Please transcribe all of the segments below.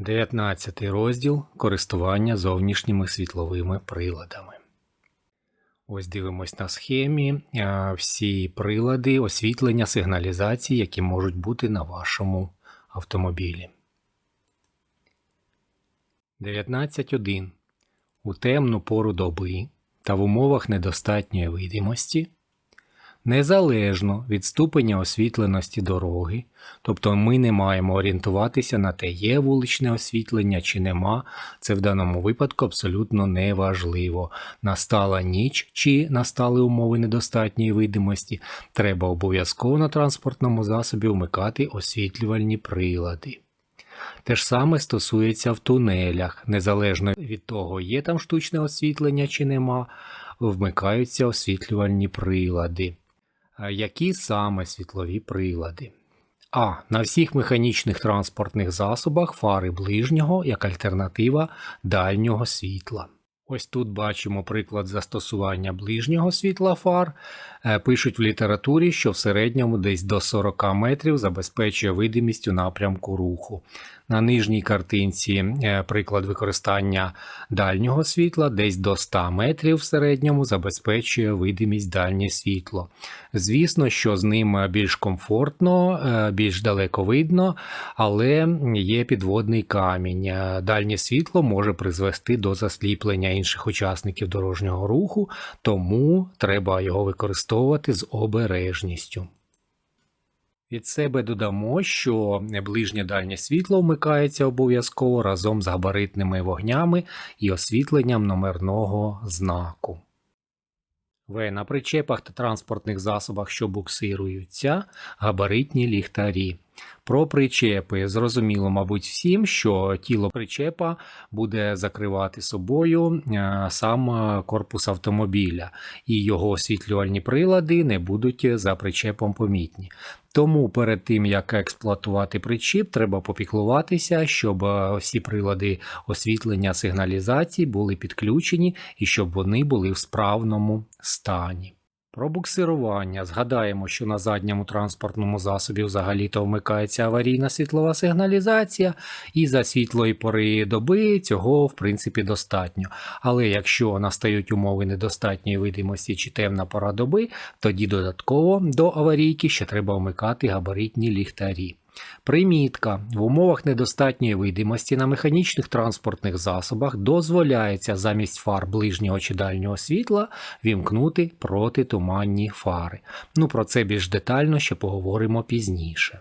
Дев'ятнадцятий розділ користування зовнішніми світловими приладами. Ось дивимось на схемі всі прилади освітлення сигналізації, які можуть бути на вашому автомобілі. 19.1. У темну пору доби та в умовах недостатньої видимості Незалежно від ступеня освітленості дороги, тобто ми не маємо орієнтуватися на те, є вуличне освітлення чи нема, це в даному випадку абсолютно неважливо. Настала ніч чи настали умови недостатньої видимості, треба обов'язково на транспортному засобі вмикати освітлювальні прилади. Те ж саме стосується в тунелях, незалежно від того, є там штучне освітлення чи нема, вмикаються освітлювальні прилади. Які саме світлові прилади? А. На всіх механічних транспортних засобах фари ближнього як альтернатива дальнього світла. Ось тут бачимо приклад застосування ближнього світла фар. Е, Пишуть в літературі, що в середньому десь до 40 метрів забезпечує видимість у напрямку руху. На нижній картинці е, приклад використання дальнього світла десь до 100 метрів в середньому забезпечує видимість дальнє світло. Звісно, що з ним більш комфортно, е, більш далеко видно, але є підводний камінь. Е, Дальнє світло може призвести до засліплення інших учасників дорожнього руху, тому треба його використовувати з обережністю. Від себе додамо, що ближнє дальнє світло вмикається обов'язково разом з габаритними вогнями і освітленням номерного знаку. В. На причепах та транспортних засобах, що буксируються, габаритні ліхтарі. Про причепи зрозуміло, мабуть, всім, що тіло причепа буде закривати собою е, сам е, корпус автомобіля, і його освітлювальні прилади не будуть за причепом помітні. Тому перед тим як експлуатувати причіп, треба попіклуватися, щоб е, всі прилади освітлення сигналізації були підключені і щоб вони були в справному стані. Про буксирування згадаємо, що на задньому транспортному засобі взагалі-то вмикається аварійна світлова сигналізація, і за світлої пори доби цього в принципі достатньо. Але якщо настають умови недостатньої видимості чи темна пора доби, тоді додатково до аварійки ще треба вмикати габаритні ліхтарі. Примітка. В умовах недостатньої видимості на механічних транспортних засобах дозволяється замість фар ближнього чи дальнього світла вімкнути протитуманні фари. Ну про це більш детально ще поговоримо пізніше.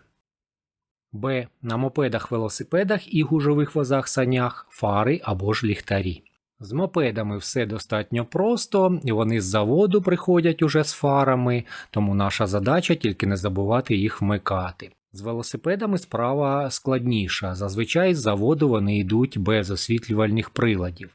Б. На мопедах, велосипедах і гужових возах санях фари або ж ліхтарі. З мопедами все достатньо просто, і вони з заводу приходять уже з фарами, тому наша задача тільки не забувати їх вмикати. З велосипедами справа складніша. Зазвичай з заводу вони йдуть без освітлювальних приладів.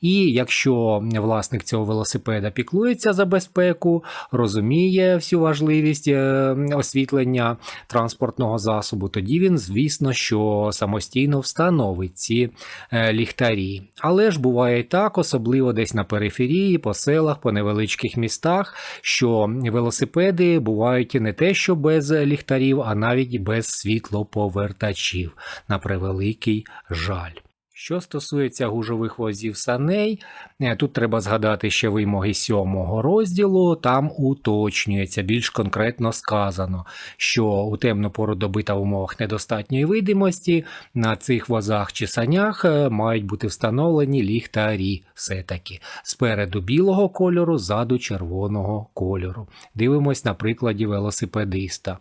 І якщо власник цього велосипеда піклується за безпеку, розуміє всю важливість е, освітлення транспортного засобу, тоді він, звісно, що самостійно встановить ці е, ліхтарі. Але ж буває і так, особливо десь на периферії, по селах, по невеличких містах, що велосипеди бувають не те, що без ліхтарів, а навіть без світлоповертачів, на превеликий жаль. Що стосується гужових возів саней, е, тут треба згадати ще вимоги сьомого розділу. Там уточнюється більш конкретно сказано, що у темну пору доби та в умовах недостатньої видимості на цих возах чи санях е, мають бути встановлені ліхтарі, все-таки спереду білого кольору, ззаду червоного кольору. Дивимось на прикладі велосипедиста.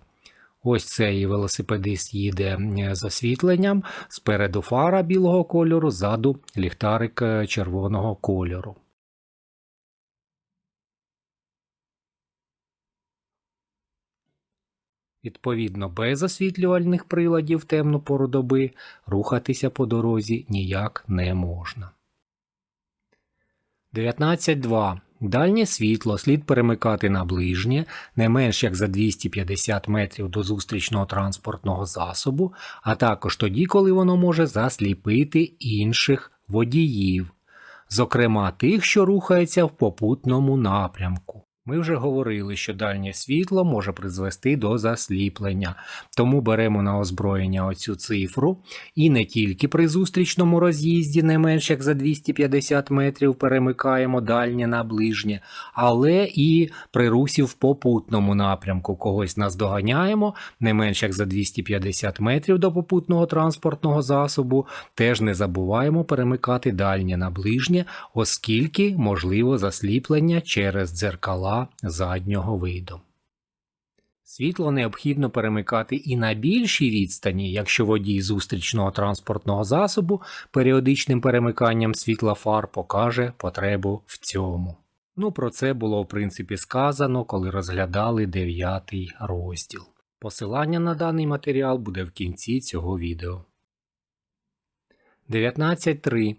Ось цей велосипедист їде з освітленням, спереду фара білого кольору, ззаду ліхтарик е, червоного кольору. Відповідно, без освітлювальних приладів в темну пору доби рухатися по дорозі ніяк не можна. 19.2. Дальнє світло слід перемикати на ближнє не менш як за 250 метрів до зустрічного транспортного засобу, а також тоді, коли воно може засліпити інших водіїв, зокрема тих, що рухаються в попутному напрямку. Ми вже говорили, що дальнє світло може призвести до засліплення, тому беремо на озброєння оцю цифру. І не тільки при зустрічному роз'їзді не менш як за 250 метрів перемикаємо дальнє на ближнє, але і при русі в попутному напрямку. Когось наздоганяємо не менш як за 250 метрів до попутного транспортного засобу, теж не забуваємо перемикати дальнє на ближнє, оскільки можливо засліплення через дзеркала заднього виду. Світло необхідно перемикати і на більшій відстані, якщо водій зустрічного транспортного засобу періодичним перемиканням світла фар покаже потребу в цьому. Ну, про це було в принципі сказано, коли розглядали 9 розділ. Посилання на даний матеріал буде в кінці цього відео. 19.3.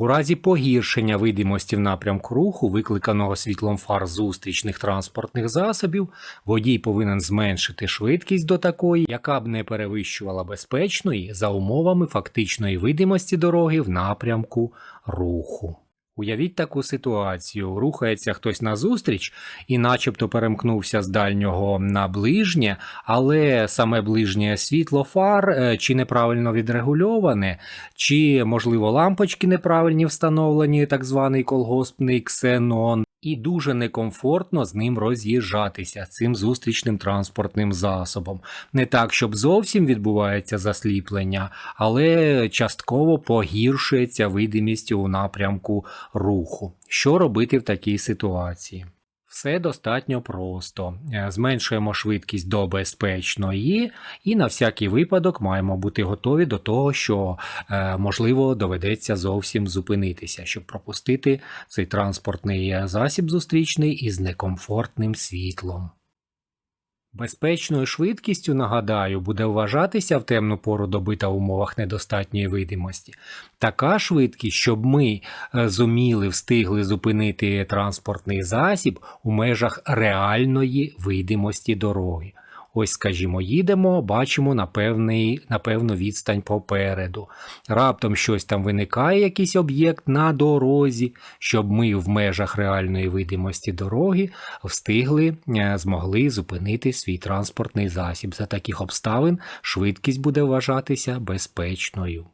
У разі погіршення видимості в напрямку руху, викликаного світлом фар зустрічних транспортних засобів, водій повинен зменшити швидкість до такої, яка б не перевищувала безпечної за умовами фактичної видимості дороги в напрямку руху. Уявіть таку ситуацію: рухається хтось назустріч і начебто перемкнувся з дальнього на ближнє, але саме ближнє світло фар е, чи неправильно відрегульоване, чи, можливо, лампочки неправильні встановлені, так званий колгоспний ксенон. І дуже некомфортно з ним роз'їжджатися цим зустрічним транспортним засобом. Не так, щоб зовсім відбувається засліплення, але частково погіршується видимість у напрямку руху. Що робити в такій ситуації? Все достатньо просто. Е, Зменшуємо швидкість до безпечної, і на всякий випадок маємо бути готові до того, що е, можливо доведеться зовсім зупинитися, щоб пропустити цей транспортний засіб зустрічний із некомфортним світлом. Безпечною швидкістю, нагадаю, буде вважатися в темну пору доби та умовах недостатньої видимості. Така швидкість, щоб ми е, зуміли встигли зупинити транспортний засіб у межах реальної видимості дороги. Ось, скажімо, їдемо, бачимо на, певний, на певну відстань попереду. Раптом щось там виникає, якийсь об'єкт на дорозі, щоб ми в межах реальної видимості дороги встигли, е, змогли зупинити свій транспортний засіб. За таких обставин швидкість буде вважатися безпечною.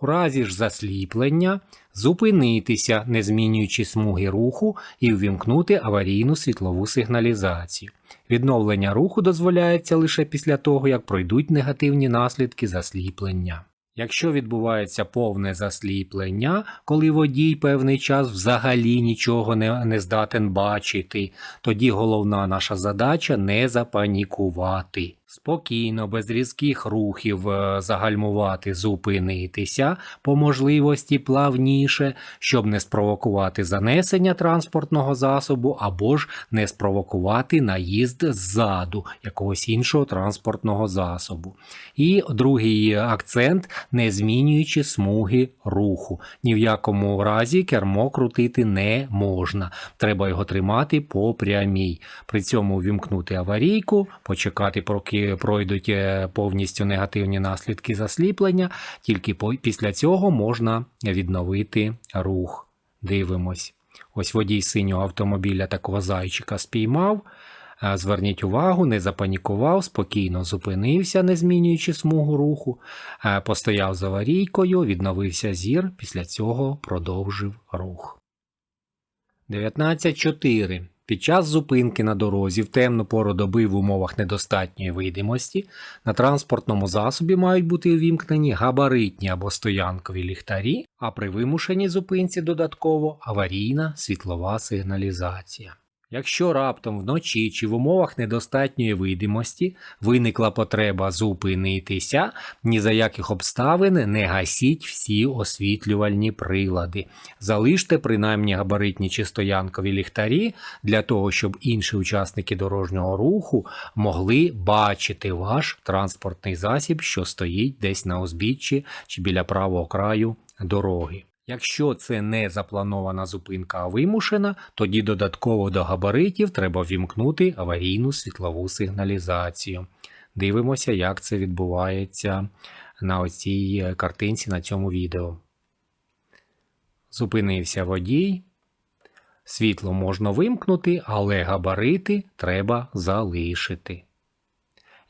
У разі ж засліплення зупинитися, не змінюючи смуги руху, і ввімкнути аварійну світлову сигналізацію. Відновлення руху дозволяється лише після того, як пройдуть негативні наслідки засліплення. Якщо відбувається повне засліплення, коли водій певний час взагалі нічого не, не здатен бачити, тоді головна наша задача не запанікувати. Спокійно, без різких рухів е, загальмувати, зупинитися по можливості плавніше, щоб не спровокувати занесення транспортного засобу або ж не спровокувати наїзд ззаду якогось іншого транспортного засобу. І другий акцент не змінюючи смуги руху. Ні в якому разі кермо крутити не можна. Треба його тримати по прямій. При цьому вімкнути аварійку, почекати, поки пройдуть е, повністю негативні наслідки засліплення. Тільки після цього можна відновити рух. Дивимось. Ось водій синього автомобіля такого зайчика спіймав. Е, Зверніть увагу, не запанікував, спокійно зупинився, не змінюючи смугу руху, е, постояв з аварійкою, відновився зір, після цього продовжив рух. 19.4. Під час зупинки на дорозі в темну пору доби в умовах недостатньої видимості на транспортному засобі мають бути увімкнені габаритні або стоянкові ліхтарі, а при вимушеній зупинці додатково аварійна світлова сигналізація. Якщо раптом вночі чи в умовах недостатньої видимості виникла потреба зупинитися, ні за яких обставин не гасіть всі освітлювальні прилади. Залиште принаймні габаритні чи стоянкові ліхтарі для того, щоб інші учасники дорожнього руху могли бачити ваш транспортний засіб, що стоїть десь на узбіччі чи біля правого краю дороги. Якщо це не запланована зупинка, а вимушена, тоді додатково до габаритів треба вімкнути аварійну світлову сигналізацію. Дивимося, як це відбувається на оцій картинці на цьому відео. Зупинився водій. Світло можна вимкнути, але габарити треба залишити.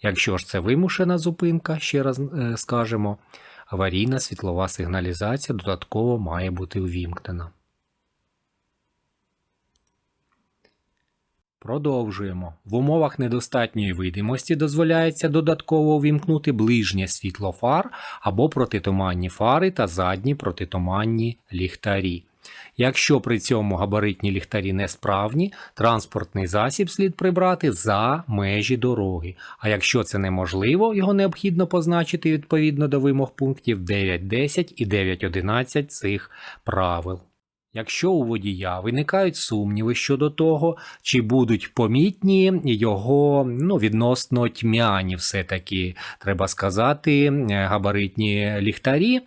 Якщо ж це вимушена зупинка, ще раз е, скажемо, аварійна світлова сигналізація додатково має бути увімкнена. Продовжуємо. В умовах недостатньої видимості дозволяється додатково увімкнути ближнє світло фар або протитуманні фари та задні протитуманні ліхтарі. Якщо при цьому габаритні ліхтарі несправні, транспортний засіб слід прибрати за межі дороги. А якщо це неможливо, його необхідно позначити відповідно до вимог пунктів 9.10 і 9.11 цих правил. Якщо у водія виникають сумніви щодо того, чи будуть помітні його ну, відносно тьмяні, все-таки треба сказати, габаритні ліхтарі,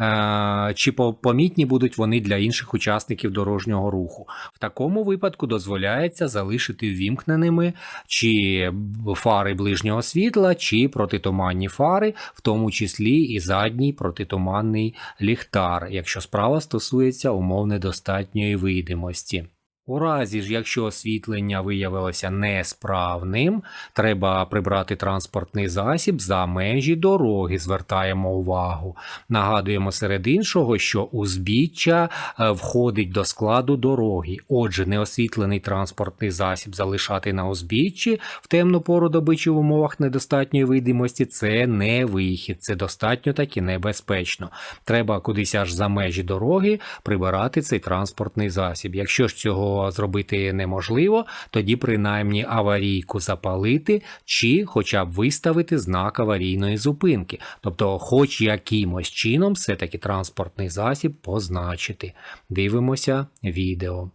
е, чи помітні будуть вони для інших учасників дорожнього руху. В такому випадку дозволяється залишити ввімкненими чи фари ближнього світла, чи протитуманні фари, в тому числі і задній протитуманний ліхтар, якщо справа стосується умов недостатньо достатньої видимості. У разі ж, якщо освітлення виявилося несправним, треба прибрати транспортний засіб за межі дороги, звертаємо увагу. Нагадуємо серед іншого, що узбіччя е, входить до складу дороги. Отже, неосвітлений транспортний засіб залишати на узбіччі в темну пору доби чи в умовах недостатньої видимості це не вихід, це достатньо таки небезпечно. Треба кудись аж за межі дороги прибирати цей транспортний засіб. Якщо ж цього зробити неможливо, тоді принаймні аварійку запалити чи хоча б виставити знак аварійної зупинки, тобто, хоч якимось чином, все-таки транспортний засіб позначити. Дивимося відео.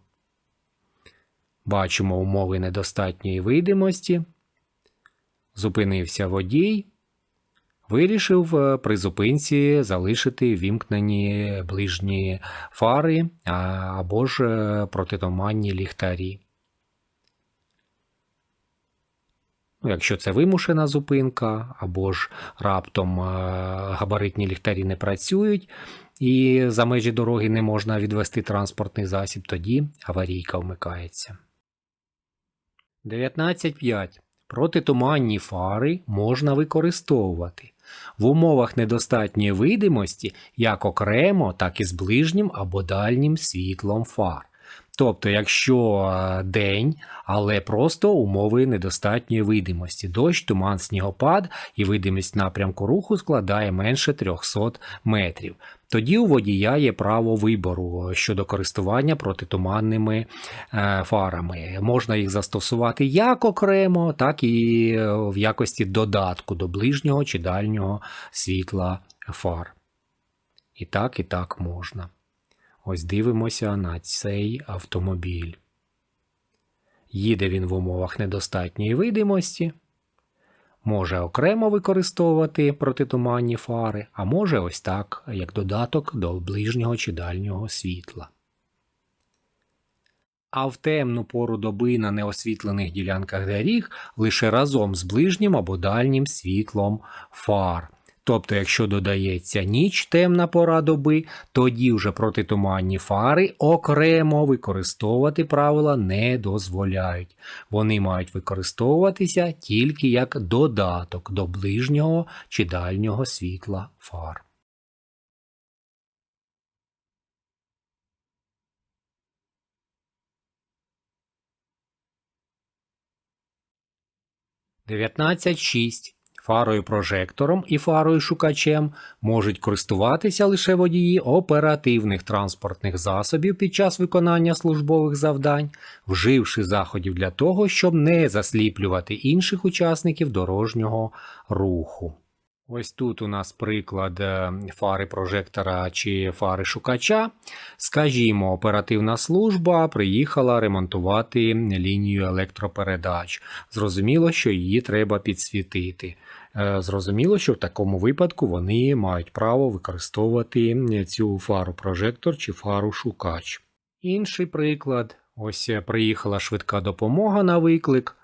Бачимо умови недостатньої видимості. Зупинився водій. Вирішив е, при зупинці залишити вімкнені ближні фари або ж е, протитуманні ліхтарі. Ну, Якщо це вимушена зупинка, або ж раптом е, габаритні ліхтарі не працюють, і за межі дороги не можна відвести транспортний засіб, тоді аварійка вмикається. 19.5. Протитуманні фари можна використовувати в умовах недостатньої видимості як окремо, так і з ближнім або дальнім світлом фар. Тобто, якщо е, день, але просто умови недостатньої видимості, дощ, туман, снігопад і видимість напрямку руху складає менше 300 метрів. Тоді у водія є право вибору щодо користування протитуманними е, фарами. Можна їх застосувати як окремо, так і е, в якості додатку до ближнього чи дальнього світла фар. І так, і так можна. Ось дивимося на цей автомобіль. Їде він в умовах недостатньої видимості, може окремо використовувати протитуманні фари, а може ось так, як додаток до ближнього чи дальнього світла. А в темну пору доби на неосвітлених ділянках доріг лише разом з ближнім або дальнім світлом фар. Тобто, якщо додається ніч темна пора доби, тоді вже протитуманні фари окремо використовувати правила не дозволяють. Вони мають використовуватися тільки як додаток до ближнього чи дальнього світла фар. Дев'ятнадцять шість. Фарою прожектором і фарою шукачем можуть користуватися лише водії оперативних транспортних засобів під час виконання службових завдань, вживши заходів для того, щоб не засліплювати інших учасників дорожнього руху. Ось тут у нас приклад е, фари прожектора чи фари шукача. Скажімо, оперативна служба приїхала ремонтувати лінію електропередач. Зрозуміло, що її треба підсвітити. Е, Зрозуміло, що в такому випадку вони мають право використовувати цю фару прожектор чи фару шукач. Інший приклад: ось е, приїхала швидка допомога на виклик.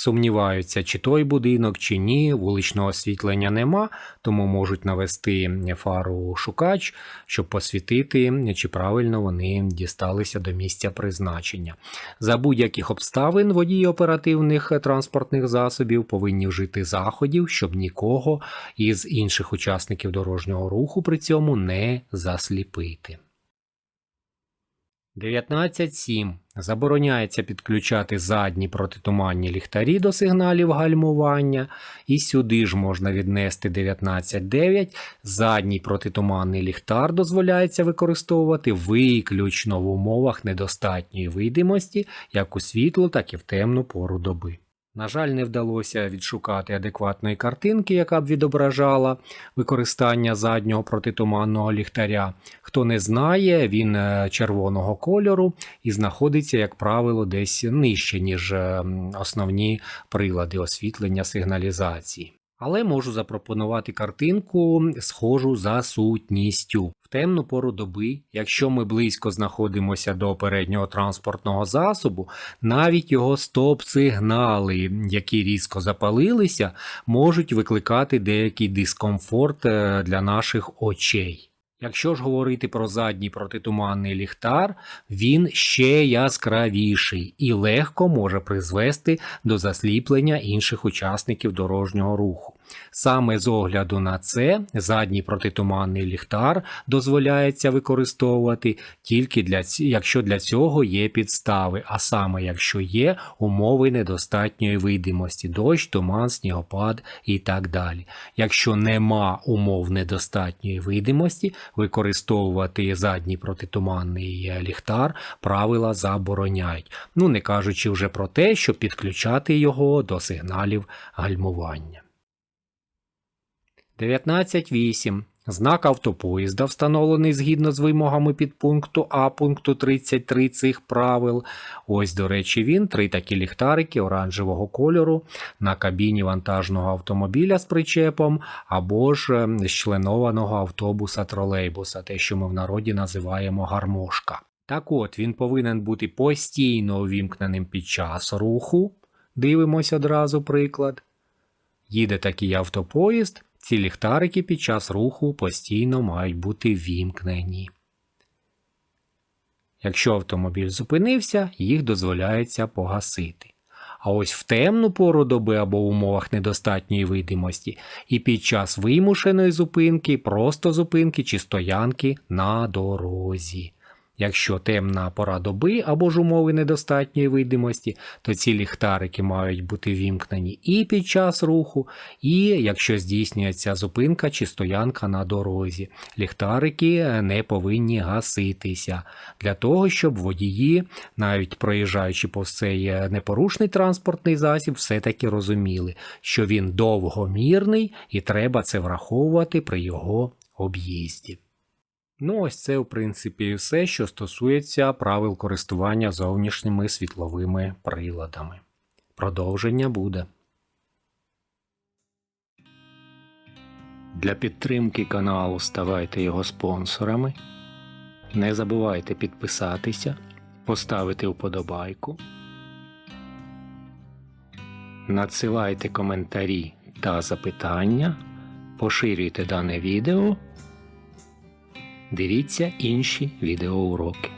Сумніваються, чи той будинок, чи ні, вуличного освітлення нема, тому можуть навести фару шукач, щоб посвітити, чи правильно вони дісталися до місця призначення. За будь-яких обставин водії оперативних транспортних засобів повинні вжити заходів, щоб нікого із інших учасників дорожнього руху при цьому не засліпити. 19.7. Забороняється підключати задні протитуманні ліхтарі до сигналів гальмування. І сюди ж можна віднести 19.9. Задній протитуманний ліхтар дозволяється використовувати виключно в умовах недостатньої видимості, як у світлу, так і в темну пору доби. На жаль, не вдалося відшукати адекватної картинки, яка б відображала використання заднього протитуманного ліхтаря. Хто не знає, він е, червоного кольору і знаходиться, як правило, десь нижче, ніж основні прилади освітлення сигналізації. Але можу запропонувати картинку, схожу за сутністю. В темну пору доби, якщо ми близько знаходимося до переднього транспортного засобу, навіть його стоп-сигнали, які різко запалилися, можуть викликати деякий дискомфорт е, для наших очей. Якщо ж говорити про задній протитуманний ліхтар, він ще яскравіший і легко може призвести до засліплення інших учасників дорожнього руху. Саме з огляду на це задній протитуманний ліхтар дозволяється використовувати тільки для якщо для цього є підстави, а саме якщо є умови недостатньої видимості, дощ, туман, снігопад і так далі. Якщо нема умов недостатньої видимості, використовувати задній протитуманний е, ліхтар правила забороняють. Ну не кажучи вже про те, щоб підключати його до сигналів гальмування. 19.8. Знак автопоїзда, встановлений згідно з вимогами підпункту А пункту 33 цих правил. Ось, до речі, він три такі ліхтарики оранжевого кольору на кабіні вантажного автомобіля з причепом або ж е, з членованого автобуса тролейбуса, те, що ми в народі називаємо гармошка. Так от, він повинен бути постійно увімкненим під час руху. Дивимось одразу приклад. Їде такий автопоїзд, ці ліхтарики під час руху постійно мають бути вімкнені. Якщо автомобіль зупинився, їх дозволяється погасити. А ось в темну пору доби або в умовах недостатньої видимості і під час вимушеної зупинки, просто зупинки чи стоянки на дорозі. Якщо темна пора доби або ж умови недостатньої видимості, то ці ліхтарики мають бути вімкнені і під час руху, і якщо здійснюється зупинка чи стоянка на дорозі. Ліхтарики не повинні гаситися для того, щоб водії, навіть проїжджаючи повз цей непорушний транспортний засіб, все-таки розуміли, що він довгомірний і треба це враховувати при його об'їзді. Ну, ось це, в принципі, все, що стосується правил користування зовнішніми світловими приладами. Продовження буде. Для підтримки каналу ставайте його спонсорами. Не забувайте підписатися, поставити вподобайку. Надсилайте коментарі та запитання, поширюйте дане відео. Дивіться інші відеоуроки.